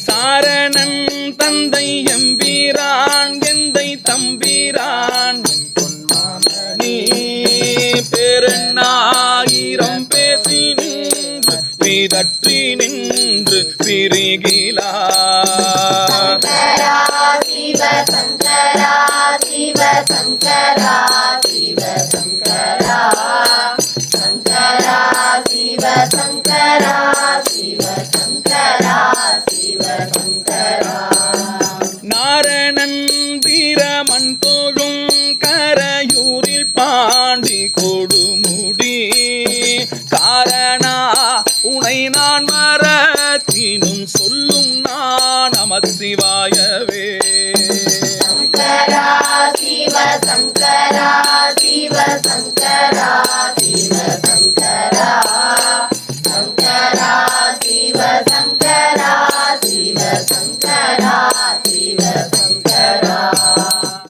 சாரணன் தந்தை எம்பீரான் எந்தை தம்பீரான் நீ பெருநாயிரம் பேசி நின்று பிதற்றி நின்று பிரிகிலா. சங்கரா சிவ சங்கரா சிவ சங்கரா சிவ சங்கரா சங்கரா சிவ சங்கரா நாரணன் வீரமன் தோழும் கரையூரில் பாண்டி கொடுமுடி. காரணா உனை நான் மரத்தினும் சொல்லும் நான் நமசிவாயவே சிவாயவே. சிவ சங்கரா சிவ சங்கரா சிவ சங்கரா. சங்கரா சிவ சங்கரா சிவ சங்கரா.